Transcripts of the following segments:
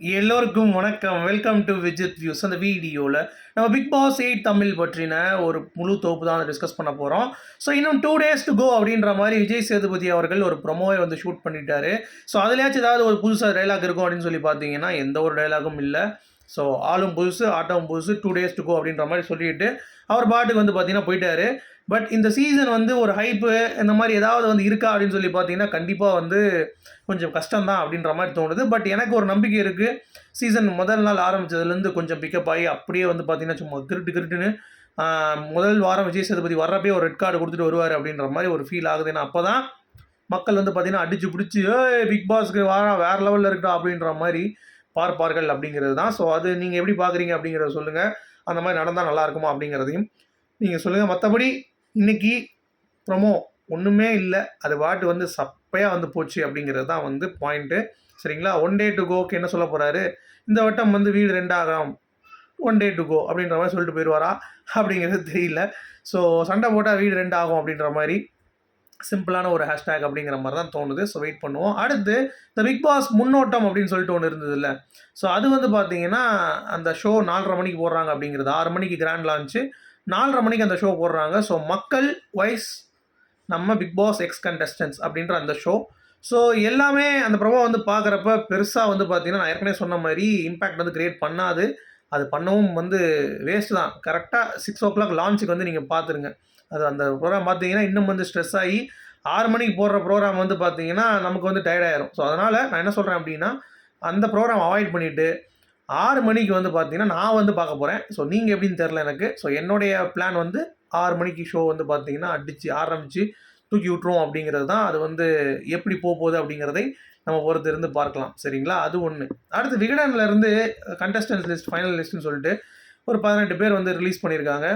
எல்லோருக்கும் வணக்கம். Welcome to Vijith views அந்த வீடியோவில் நம்ம பிக் பாஸ் எயிட் தமிழ் பற்றின ஒரு முழு தொகுப்பு தான் டிஸ்கஸ் பண்ண போகிறோம் ஸோ இன்னும் டூ டேஸ் டு கோ அப்படின்ற மாதிரி விஜய் சேதுபதி அவர்கள் ஒரு ப்ரொமோவை வந்து ஷூட் பண்ணிட்டாரு. ஸோ அதுலேயாச்சும் ஏதாவது ஒரு புதுசாக டைலாக் இருக்கும் அப்படின்னு சொல்லி பார்த்தீங்கன்னா எந்த ஒரு டைலாகும் இல்லை. ஸோ ஆளும் புதுசு ஆட்டம் புதுசு டூ டேஸ் டு கோ அப்படின்ற மாதிரி சொல்லிட்டு அவர் பாட்டுக்கு வந்து பார்த்தீங்கன்னா போயிட்டாரு. பட் இந்த சீசன் வந்து ஒரு ஹைப்பு இந்த மாதிரி ஏதாவது வந்து இருக்கா அப்படின்னு சொல்லி பார்த்தீங்கன்னா கண்டிப்பாக வந்து கொஞ்சம் கஷ்டம்தான் அப்படின்ற மாதிரி தோணுது. பட் எனக்கு ஒரு நம்பிக்கை இருக்குது சீசன் முதல் நாள் ஆரம்பிச்சதுலேருந்து கொஞ்சம் பிக்கப் ஆகி அப்படியே வந்து பார்த்தீங்கன்னா சும்மா கிருட்டு கிருட்டுன்னு முதல் வாரம் விஜய் சேதுபதி வர்றப்பே ஒரு ரெட் கார்டு கொடுத்துட்டு வருவார் அப்படின்ற மாதிரி ஒரு ஃபீல் ஆகுது. ஏன்னா அப்போ தான் மக்கள் வந்து பார்த்தீங்கன்னா அடிச்சு பிடிச்சி ஏ பிக் பாஸ்க்கு வாரா வேறு லெவலில் இருக்கா அப்படின்ற மாதிரி பார்ப்பார்கள் அப்படிங்கிறது தான். ஸோ அது நீங்கள் எப்படி பார்க்குறீங்க அப்படிங்கிறத சொல்லுங்கள் அந்த மாதிரி நடந்தால் நல்லா இருக்குமா அப்படிங்கிறதையும் நீங்கள் சொல்லுங்கள் மற்றபடி இன்னைக்கு ப்ரொமோ ஒன்றுமே இல்லை. அது பாட்டு வந்து சப்பையாக வந்து போச்சு அப்படிங்கிறது தான் வந்து பாயிண்ட்டு சரிங்களா? ஒன் டே டு கோக்கு என்ன சொல்ல போகிறாரு இந்த வட்டம் வந்து வீடு ரெண்டாகும். ஒன் டே டு கோ அப்படின்ற மாதிரி சொல்லிட்டு போயிடுவாரா அப்படிங்கிறது தெரியல. ஸோ சண்டை போட்டால் வீடு ரெண்டு ஆகும் அப்படின்ற மாதிரி சிம்பிளான ஒரு ஹேஷ்டேக் அப்படிங்கிற மாதிரி தான் தோணுது. ஸோ வெயிட் பண்ணுவோம். அடுத்து இந்த பிக் பாஸ் முன்னோட்டம் அப்படின்னு சொல்லிட்டு ஒன்று இருந்தது இல்லை. ஸோ அது வந்து பார்த்தீங்கன்னா அந்த ஷோ நாலரை மணிக்கு போடுறாங்க அப்படிங்கிறது. ஆறு மணிக்கு கிராண்ட் லான்ச்சு நாலரை மணிக்கு அந்த ஷோ போடுறாங்க. ஸோ மக்கள் வைஸ் நம்ம பிக் பாஸ் எக்ஸ் கண்டஸ்டன்ஸ் அப்படின்ற அந்த ஷோ ஸோ எல்லாமே அந்த ப்ரொமோ வந்து பார்க்குறப்ப பெருசாக வந்து பார்த்தீங்கன்னா நான் ஏற்கனவே சொன்ன மாதிரி இம்பேக்ட் வந்து கிரியேட் பண்ணாது. அது பண்ணவும் வந்து வேஸ்ட் தான். கரெக்டாக சிக்ஸ் ஓ கிளாக் லான்ச்சுக்கு வந்து நீங்கள் பார்த்துருங்க. அது அந்த ப்ரோக்ராம் பார்த்தீங்கன்னா இன்னும் வந்து ஸ்ட்ரெஸ் ஆகி ஆறு மணிக்கு போடுற ப்ரோக்ராம் வந்து பார்த்தீங்கன்னா நமக்கு வந்து டயர்டாயிரும் ஸோ அதனால் நான் என்ன சொல்கிறேன் அப்படின்னா அந்த ப்ரோக்ராம் அவாய்ட் பண்ணிவிட்டு ஆறு மணிக்கு வந்து பார்த்தீங்கன்னா நான் வந்து பார்க்க போகிறேன் ஸோ நீங்கள் எப்படின்னு தெரில எனக்கு. ஸோ என்னுடைய பிளான் வந்து ஆறு மணிக்கு ஷோ வந்து பார்த்தீங்கன்னா அடித்து ஆரம்பித்து தூக்கி விட்ருவோம் அப்படிங்கிறது தான். அது வந்து எப்படி போக போகுது அப்படிங்கிறதை நம்ம பொறுத்து இருந்து பார்க்கலாம். சரிங்களா? அது ஒன்று அடுத்து விகடன்ல இருந்து கண்டஸ்டன்ஸ் லிஸ்ட் ஃபைனல் லிஸ்ட்னு சொல்லிட்டு ஒரு பதினெட்டு பேர் வந்து ரிலீஸ் பண்ணியிருக்காங்க.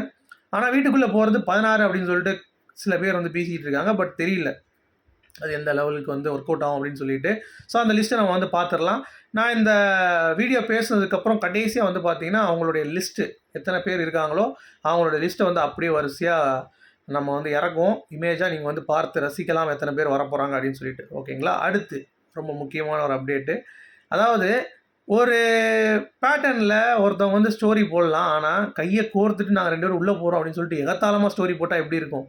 ஆனால் வீட்டுக்குள்ளே போகிறது பதினாறு அப்படின்னு சொல்லிட்டு சில பேர் வந்து பேசிக்கிட்டு இருக்காங்க. பட் தெரியல. அது எந்த லெவலுக்கு வந்து ஒர்க் அவுட் ஆகும் அப்படின்னு சொல்லிட்டு. ஸோ அந்த லிஸ்ட்டை நம்ம வந்து பார்த்துடலாம் நான் இந்த வீடியோ பேசுனதுக்கப்புறம் கடைசியாக வந்து பார்த்தீங்கன்னா அவங்களுடைய லிஸ்ட்டு எத்தனை பேர் இருக்காங்களோ அவங்களோட லிஸ்ட்டை வந்து அப்படியே வரிசையாக நம்ம வந்து இறக்குவோம். இமேஜாக நீங்கள் வந்து பார்த்து ரசிக்கலாம் எத்தனை பேர் வரப்போகிறாங்க அப்படின்னு சொல்லிட்டு. ஓகேங்களா அடுத்து ரொம்ப முக்கியமான ஒரு அப்டேட்டு அதாவது ஒரு பேட்டர்னில் ஒருத்தவங்க வந்து ஸ்டோரி போடலாம். ஆனால் கையை கோர்த்துட்டு நாங்கள் ரெண்டு பேரும் உள்ளே போகிறோம் அப்படின்னு சொல்லிட்டு எகத்தாளமாக ஸ்டோரி போட்டால் எப்படி இருக்கும்?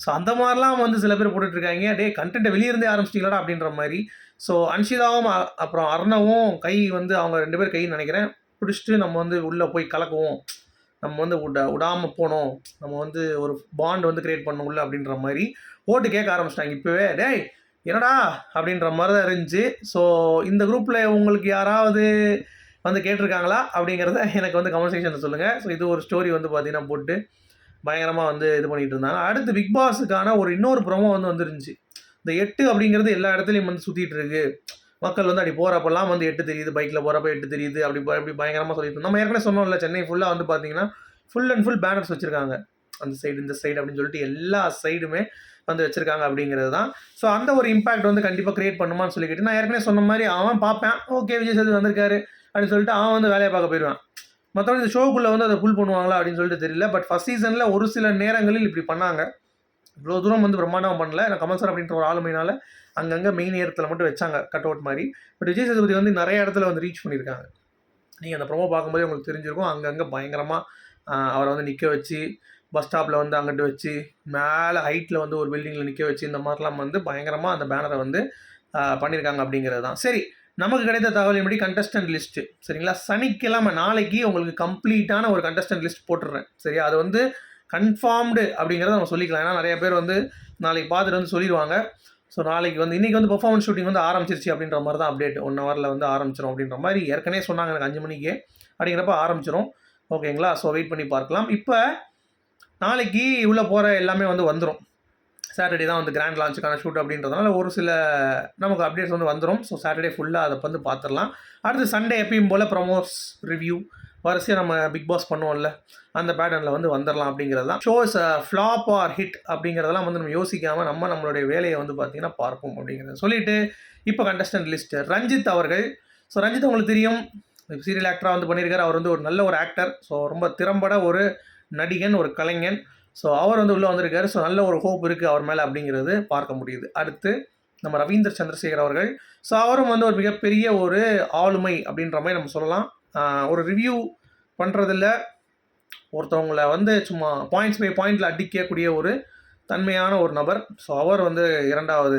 ஸோ அந்த மாதிரிலாம் வந்து சில பேர் போட்டுட்டு இருக்காங்க டே கண்டென்ட்டை வெளியே இருந்தே அப்படின்ற மாதிரி ஸோ அன்ஷிதாவும் அ- அப்புறம் அர்ணவும் கை வந்து அவங்க ரெண்டு பேர் கைன்னு நினைக்கிறேன். பிடிச்சிட்டு நம்ம வந்து உள்ளே போய் கலக்குவோம். நம்ம வந்து விட விடாமல் போனோம். நம்ம வந்து ஒரு பாண்ட் வந்து கிரியேட் பண்ண உள்ள அப்படின்ற மாதிரி ஓட்டு கேட்க ஆரம்பிச்சிட்டாங்க இப்போவே. டேய் என்னடா? அப்படின்ற மாதிரி தான் இருந்துச்சு. ஸோ இந்த குரூப்பில் உங்களுக்கு யாராவது வந்து கேட்டிருக்காங்களா? அப்படிங்கிறத எனக்கு வந்து கமெண்ட் சொல்லுங்கள் ஸோ இது ஒரு ஸ்டோரி வந்து பார்த்தீங்கன்னா போட்டு பயங்கரமாக வந்து இது பண்ணிட்டு இருந்தாங்க. அடுத்து பிக் பாஸுக்கான ஒரு இன்னொரு ப்ரொமோ வந்து வந்துருந்துச்சு. இந்த எட்டு அப்படிங்கிறது எல்லா இடத்துலையும் வந்து சுற்றிட்டு இருக்கு. மக்கள் வந்து அப்படி போகிறப்பெல்லாம் வந்து எட்டு தெரியுது. பைக்கில் போகிறப்ப எட்டு தெரியுது. அப்படி அப்படி பயங்கரமாக சொல்லிட்டு நம்ம ஏற்கனவே சொன்னோம்ல சென்னை ஃபுல்லாக வந்து பார்த்தீங்கன்னா ஃபுல் அண்ட் ஃபுல் பேனர்ஸ் வச்சுருக்காங்க. அந்த சைடு இந்த சைடு அப்படின்னு சொல்லிட்டு எல்லா சைடுமே வந்து வச்சுருக்காங்க அப்படிங்கிறது தான். ஸோ அந்த ஒரு இம்பாக்ட் வந்து கண்டிப்பாக கிரியேட் பண்ணுமான்னு சொல்லிக்கிட்டு நான் ஏற்கனவே சொன்ன மாதிரி அவன் பார்ப்பேன். ஓகே விஜய் சேது வந்திருக்காரு அப்படின்னு சொல்லிட்டு அவன் வந்து வேலையை பார்க்க போயிடுவான். மற்றபடி இந்த ஷோக்குள்ளே வந்து அதை புல் பண்ணுவாங்களா அப்படின்னு சொல்லிட்டு தெரியல. பட் ஃபஸ்ட் சீசனில் ஒரு சில நேரங்களில் இப்படி பண்ணாங்க. இவ்வளோ தூரம் வந்து பிரம்மாண்டம் பண்ணல. நான் கமல் சார் அப்படின்ற ஒரு ஆளுமையினால அங்கங்கே மெயின் இடத்துல மட்டும் வச்சாங்க கட் அவுட் மாதிரி. பட் விஜய் சேதுபதி வந்து நிறைய இடத்துல வந்து ரீச் பண்ணியிருக்காங்க நீங்கள் அந்த ப்ரோமோ பார்க்கும்போதே உங்களுக்கு தெரிஞ்சிருக்கும். அங்கங்கே பயங்கரமாக அவரை வந்து நிற்க வச்சு பஸ் ஸ்டாப்பில் வந்து அங்கிட்டு வச்சு மேலே ஹைட்டில் வந்து ஒரு பில்டிங்கில் நிற்க வச்சு இந்த மாதிரிலாம் வந்து பயங்கரமாக அந்த பேனரை வந்து பண்ணியிருக்காங்க அப்படிங்கிறது தான். சரி நமக்கு கிடைத்த தகவலின்படி கண்டஸ்டன்ட் லிஸ்ட்டு சரிங்களா? சனிக்கிழமை நாளைக்கு உங்களுக்கு கம்ப்ளீட்டான ஒரு கண்டஸ்டன்ட் லிஸ்ட் போட்டுடுறேன். சரியா? அது வந்து கன்ஃபார்ம்டு அப்படிங்கிறத நம்ம சொல்லிக்கலாம். ஏன்னா நிறைய பேர் வந்து நாளைக்கு பார்த்துட்டு வந்து சொல்லிடுவாங்க. ஸோ நாளைக்கு வந்து இன்றைக்கி வந்து பெர்ஃபார்மன்ஸ் ஷூட்டிங் வந்து ஆரம்பிச்சிருச்சு அப்படின்ற மாதிரி தான் அப்டேட் ஒன் ஹவரில் வந்து ஆரம்பிச்சிடும் அப்படின்ற மாதிரி ஏற்கனவே சொன்னாங்க எனக்கு அஞ்சு மணிக்கு. அப்படிங்கிறப்ப ஆரம்பிச்சிடும் ஓகேங்களா ஸோ வெயிட் பண்ணி பார்க்கலாம். இப்போ நாளைக்கு உள்ளே போகிற எல்லாமே வந்து வந்துடும் சாட்டர்டே தான் வந்து கிராண்ட் லான்ச்சுக்கான ஷூட் அப்படின்றதுனால ஒரு சில நமக்கு அப்டேட்ஸ் வந்து வந்துடும் ஸோ சாட்டர்டே ஃபுல்லாக அதை வந்து பார்த்துடலாம் அடுத்து சண்டே எப்பயும் போல் ப்ரமோஸ் ரிவ்யூ வரிசையாக நம்ம பிக் பாஸ் பண்ணுவோம்ல அந்த பேட்டர்னில் வந்து வந்துடலாம் அப்படிங்கிறது தான். ஷோஸ் ஃப்ளாப் ஆர் ஹிட் அப்படிங்கிறதெல்லாம் வந்து நம்ம யோசிக்காமல் நம்ம நம்மளுடைய வேலையை வந்து பார்த்திங்கன்னா பார்ப்போம் அப்படிங்கிறத. சொல்லிட்டு இப்போ கண்டஸ்டன்ட் லிஸ்ட்டு ரஞ்சித் அவர்கள் ஸோ ரஞ்சித் உங்களுக்கு தெரியும். சீரியல் ஆக்டராக வந்து பண்ணியிருக்காரு அவர் வந்து ஒரு நல்ல ஒரு ஆக்டர் ஸோ ரொம்ப திறம்பட ஒரு நடிகன் ஒரு கலைஞன். ஸோ அவர் வந்து உள்ளே வந்திருக்காரு. ஸோ நல்ல ஒரு ஹோப் இருக்குது அவர் மேலே அப்படிங்கிறது பார்க்க முடியுது. அடுத்து நம்ம ரவீந்தர் சந்திரசேகர் அவர்கள். ஸோ அவரும் வந்து ஒரு மிகப்பெரிய ஒரு ஆளுமை அப்படின்ற மாதிரி நம்ம சொல்லலாம். ஒரு ரிவ்யூ பண்ணுறதில்ல ஒருத்தவங்கள வந்து சும்மா பாயிண்ட்ஸ் பை பாயிண்டில் அடிக்கக்கூடிய ஒரு தன்மையான ஒரு நபர். ஸோ அவர் வந்து இரண்டாவது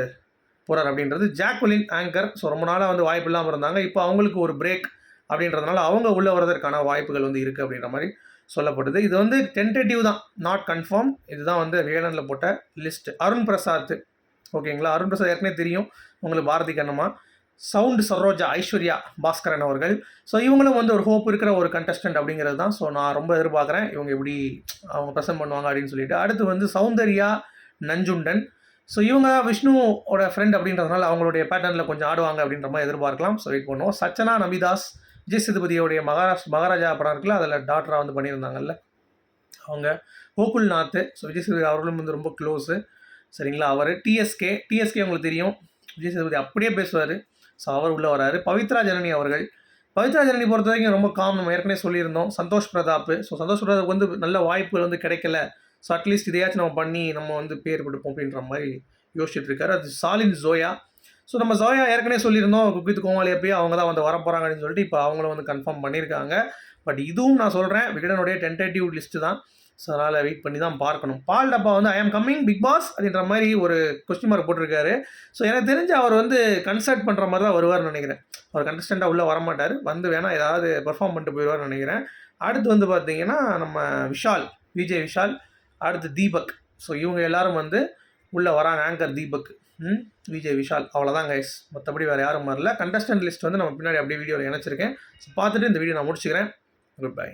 போகிறார் அப்படின்றது. ஜாக்வலின் ஆங்கர். ஸோ ரொம்ப நாளாக வந்து வாய்ப்பு இல்லாமல் இருந்தாங்க. இப்போ அவங்களுக்கு ஒரு பிரேக் அப்படின்றதுனால அவங்க உள்ளே வர்றதற்கான வாய்ப்புகள் வந்து இருக்குது அப்படின்ற மாதிரி சொல்லப்படுது. இது வந்து டென்டேட்டிவ் தான். நாட் கன்ஃபார்ம் இதுதான் வந்து வேலனில் போட்ட லிஸ்ட் அருண் பிரசாத். ஓகேங்களா அருண் பிரசாத் ஏற்கனவே தெரியும். உங்களுக்கு பாரதி கண்ணம்மா. சவுண்ட் சரோஜா ஐஸ்வர்யா பாஸ்கரன் அவர்கள். ஸோ இவங்களும் வந்து ஒரு ஹோப் இருக்கிற ஒரு கண்டஸ்டன்ட் அப்படிங்கிறது தான். ஸோ நான் ரொம்ப எதிர்பார்க்குறேன். இவங்க எப்படி அவங்க ப்ரெசென்ட் பண்ணுவாங்க அப்படின்னு சொல்லிட்டு. அடுத்து வந்து சௌந்தர்யா நஞ்சுண்டன். ஸோ இவங்க விஷ்ணுவோட ஃப்ரெண்ட் அப்படின்றதுனால அவங்களுடைய பேட்டர்னில் கொஞ்சம் ஆடுவாங்க அப்படின்ற மாதிரி எதிர்பார்க்கலாம். ஸோ வெயிட் பண்ணுவோம். சச்சனா நபிதாஸ் விஜய் சேதுபதியோடைய மகாராஷ்ட் மகாராஜா படம் இருக்குல்ல அதில் டாக்டராக வந்து பண்ணியிருந்தாங்கல்ல. அவங்க கோகுல் நாத்து ஸோ விஜய் சேதுபதி அவர்களும் வந்து ரொம்ப க்ளோஸு சரிங்களா? அவர் டிஎஸ்கே டிஎஸ்கே உங்களுக்கு தெரியும். விஜய் சேதுபதி அப்படியே பேசுவார். ஸோ அவர் உள்ளே வராரு. பவித்ரா ஜனனி அவர்கள். பவித்ரா ஜனனி பொறுத்த வரைக்கும் ரொம்ப காம் நம்ம ஏற்கனவே சொல்லியிருந்தோம். சந்தோஷ் பிரதாப். ஸோ சந்தோஷ் பிரதாப் வந்து நல்ல வாய்ப்புகள் வந்து கிடைக்கல. ஸோ அட்லீஸ்ட் இதையாச்சும் நம்ம பண்ணி நம்ம வந்து பேர் கொடுப்போம் அப்படின்ற மாதிரி யோசிச்சுட்டு இருக்காரு. அது சாலின் ஜோயா. ஸோ நம்ம ஜோயா ஏற்கனவே சொல்லியிருந்தோம் குக்வித் கோமாளி எப்பயோ அவங்க தான் வந்து வரப்போகிறாங்க அப்படின்னு சொல்லிட்டு இப்போ அவங்களும் வந்து கன்ஃபார்ம் பண்ணியிருக்காங்க. பட் இதுவும் நான் சொல்கிறேன் விகடனுடைய டென்டேட்டிவ் லிஸ்ட்டு தான். ஸோ அதனால் வெயிட் பண்ணி தான் பார்க்கணும். பால் டப்பா வந்து ஐ ஆம் கம்மிங் பிக் பாஸ் அப்படின்ற மாதிரி ஒரு கொஸ்டின் மார்க் போட்டிருக்காரு. ஸோ எனக்கு தெரிஞ்சு அவர் வந்து கன்சல்ட் பண்ணுற மாதிரி தான் வருவார்னு நினைக்கிறேன். அவர் கன்டஸ்டண்ட்டாக உள்ளே வரமாட்டார். வந்து வேணால் ஏதாவது பெர்ஃபார்ம் பண்ணிட்டு போயிடுவார்னு நினைக்கிறேன். அடுத்து வந்து பார்த்தீங்கன்னா நம்ம விஷால் விஜய் விஷால் அடுத்து தீபக். ஸோ இவங்க எல்லாரும் வந்து உள்ளே வராங்க ஆங்கர் தீபக். ம் விஜய் விஷால். அவ்வளோதான் கைஸ் மற்றபடி வேறு யாரும் வரல. கண்டஸ்டன்ட் லிஸ்ட் வந்து நம்ம பின்னாடி அப்படியே வீடியோவில் இணைச்சிருக்கேன். ஸோ பார்த்துட்டு இந்த வீடியோ நான் முடிச்சுக்கிறேன். Good bye